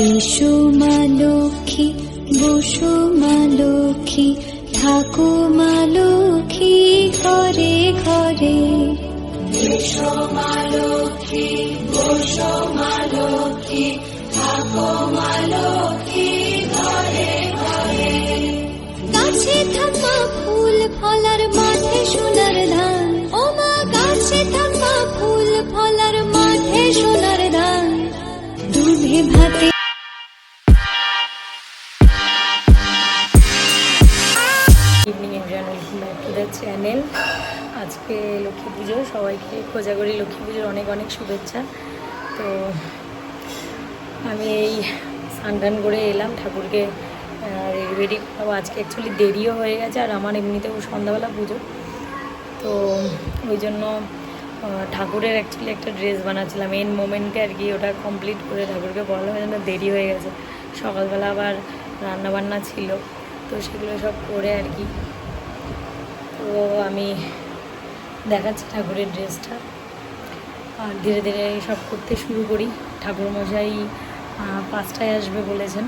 এসো মা লক্ষ্মী বসো মা লক্ষ্মী থাকো মা লক্ষ্মী ঘরে ঘরে। এসো মা লক্ষ্মী বসো মা লক্ষ্মী থাকো মা লক্ষ্মী ঘরে ঘরে। গাছে থাকা ফুল ফলার মাঠে সোনার ধান। ও মা গাছে থাকা ফুল ফলার মাঠে সোনার লক্ষ্মী পুজো, সবাইকে কোজাগরি লক্ষ্মী পুজোর অনেক অনেক শুভেচ্ছা। তো আমি এই স্নান করে এলাম, ঠাকুরকে রেডি করাবো। আজকে অ্যাকচুয়ালি দেরিও হয়ে গেছে, আর আমার এমনিতেও সন্ধ্যাবেলা পুজো। তো ওই জন্য ঠাকুরের অ্যাকচুয়ালি একটা ড্রেস বানাচ্ছিলাম। এন মোমেন্টে আর কি ওটা কমপ্লিট করে ঠাকুরকে পড়ালাম জন্য দেরি হয়ে গেছে। সকালবেলা আবার রান্নাবান্না ছিল, তো সেগুলো সব করে আর কি। তো আমি দেখাচ্ছি ঠাকুরের ড্রেসটা। আর ধীরে ধীরে সব করতে শুরু করি। ঠাকুরমশাই আহ, পাঁচটায় আসবে বলেছেন।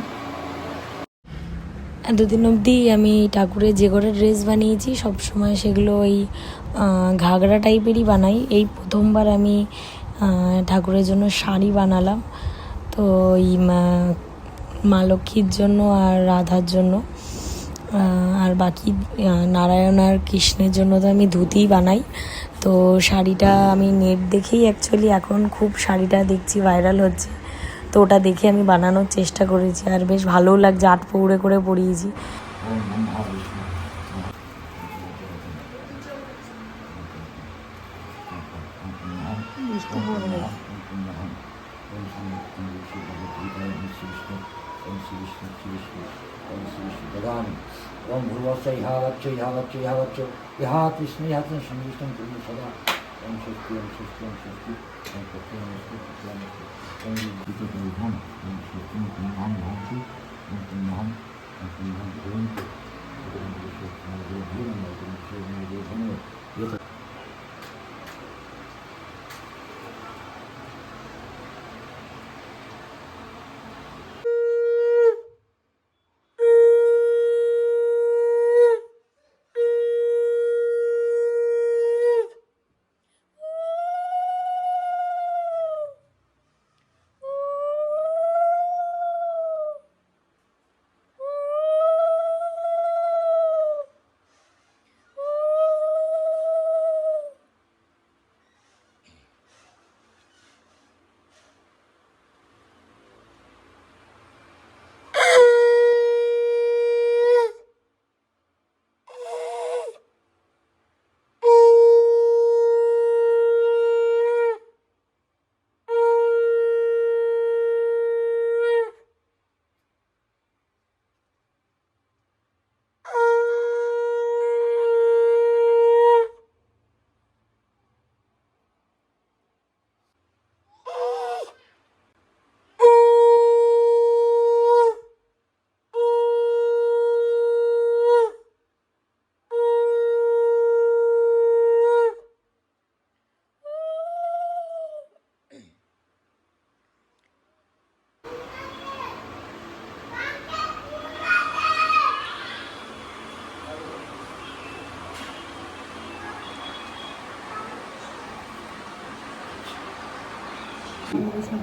এতদিন অবধি আমি ঠাকুরের যে করে ড্রেস বানিয়েছি সব সময় সেগুলো ওই ঘাগরা টাইপেরই বানাই। এই প্রথমবার আমি ঠাকুরের জন্য শাড়ি বানালাম। তো ওই মা- লক্ষ্মীর জন্য আর রাধার জন্য। আর বাকি নারায়ণ আর কৃষ্ণের জন্য তো আমি ধুতিই বানাই। তো শাড়িটা আমি নেট দেখেই অ্যাকচুয়ালি এখন খুব শাড়িটা দেখছি ভাইরাল হচ্ছে। তো ওটা দেখে আমি বানানোর চেষ্টা করেছি আর বেশ ভালোও লাগছে, আট পৌড়ে করে পরিয়েছি। Onsu Vishnu, Vishnu, Onsu Vishnu, Bhavani. Om Bhuvasa Ihavapcha, Ihavapcha, Ihavapcha, Ihat Vishnu, Ihat Vishnu, Vishnu, Vishnu, Sada. Om Shakti, Om Shakti, Om Shakti, Om Shakti, Om Shakti, Om Shakti. Om Shakti, Om Shakti, Om Shakti, Om Shakti, Om Shakti, Om Shakti, Om Shakti, Om Shakti, Om Shakti, Om Shakti, Om Shakti, Om Shakti, Om Shakti, Om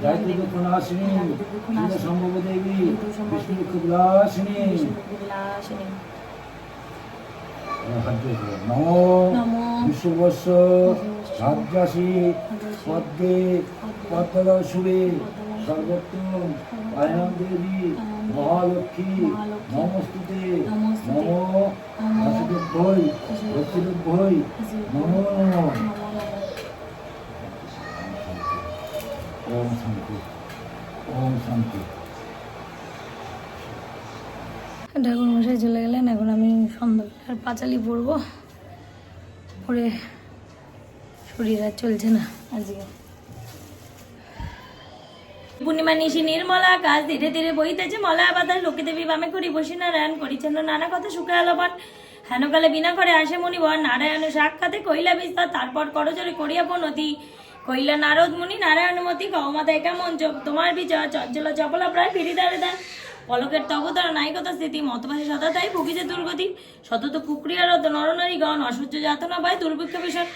Gayatri দুঃখনাশিনী সম্ভব দেবী বিষ্ণু দুঃখবিলাসিনী নমো নমো। ভাগ্যাসী পদ্মে পদ্মল সুরে সর্বোত্তম ion দেবী মহালক্ষ্মী। নমস্তুতে। নমো। বাসুদেব ভৈ ভক্তিদেব নমো। ওম শান্তি ওম শান্তি। ঠাকুর মশাই চলে গেলেন, এখন আমি সন্ধ্যাবেলার পাঁচালি পরবো। পরে শরীর আর চলছে না আজকে। পূর্ণিমা নিশি নির্মলা আকাশ ধীরে ধীরে বইতেছে মলা বাতাস লোকে দেবী বামে করি বসি নারায়ণ করিচন্দ্র নানা কথা সুখে আলোপন হেনকালে বিনা করে আসে মণিবর নারায়ণ সাক্ষাতে কইলা বিস্তার তারপর করজরে করিয়া পনতি কইলা নারদ মুনি নারায়ণমতি কেমন চোখ তোমার বিচয় চঞ্চল চপলা প্রায় ফিরি দাঁড়ে দেন। পলকের তবতর নায়িকত স্থিতি, মতবাসী সদা তাই ভুগিছে দুর্গতি। শতত কুক্রিয়ারত নরনারীগণ, অসহ্য যাতনা পায় দুর্ভিক্ষ বিষয়।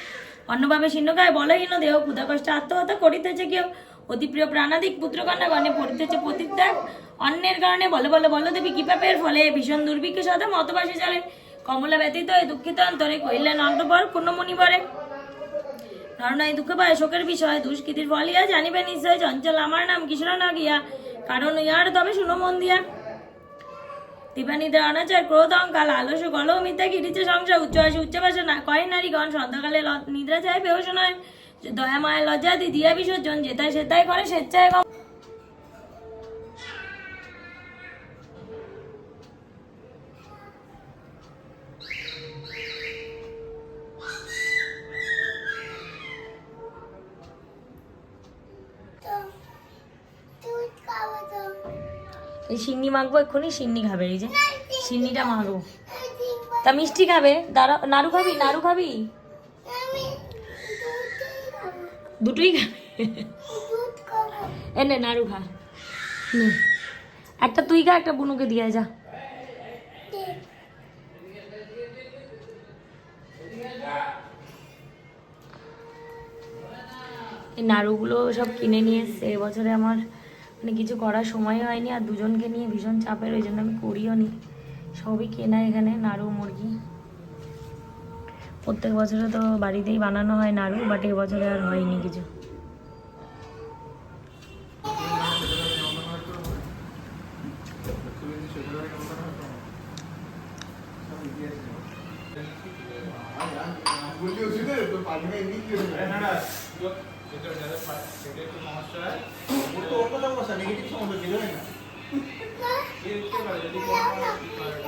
অন্যভাবে শীর্ণকায় বলহীন দেহ ক্ষুধা কষ্টে আত্মহত্যা করিতেছে কেউ। অতি প্রিয় প্রাণাদিক পুত্রকন্যা গণে পড়িতেছে পতিত্যাগ। অন্যের কারণে বলে বলে, বল দেবী, কি পাপের ফলে ভীষণ দুর্ভিক্ষে সাথে মতবাসী চলে। কমলা ব্যতীত এই দুঃখিত অন্তরে কহিলেন, অন্তপর কোন মণিবরে এই দুঃখ পায় শোকের বিষয়, দুষ্কৃতির ফলিয়া জানিবে নিশ্চয়, চঞ্চল আমার নাম কিশোরা না গিয়া, কারণ ইহার তবে শুনো মন দিয়া। দীপানিদের অনাচার, ক্রোধ অঙ্কাল আলস গল মিথ্যা কিরিছে সংসার উচ্চ আসে উচ্চ ভাষা না কয় নারীগণ সন্ধ্যাকালে নিদ্রা যায় বেহস নয়, দয়া, মায়া, লজ্জা দি দিয়া বিসর্জন যেতাই সেতায় করে স্বেচ্ছায় এই সিন্নি মাখবো এক্ষুনি, সিন্নি খাবে, এই যে সিন্নিটা মাখবো। তা মিষ্টি খাবে? দাঁড়া, নাড়ু খাবি? নাড়ু খাবি? দুটোই খাবে? এনে নাড়ু খা। নে। একটা তুই খা, একটা বুনুকে দিয়ে যা। এই নাড়ুগুলো সব কিনে নিয়ে এসছে এবছরে আমার মানে কিছু করার সময় হয়নি আর দুজনকে নিয়ে ভীষণ চাপের, ওই জন্য আমি করিও নি। সবই কেনা এখানে, নাড়ু, মুরগি। প্রত্যেক বছরে তো বাড়িতেই বানানো হয় নাড়ু বাট এবছরে আর হয়নি কিছু।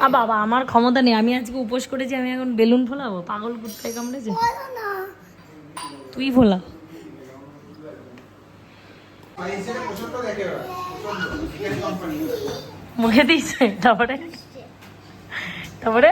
আ বাবা আমার ক্ষমতা নেই। আমি আজকে উপোস করেছি আমি এখন বেলুন ফোলাবো। পাগল কুত্তায় কামড়েছে। তুই ফোলা। মুখে দিয়েছে। তারপরে? তারপরে?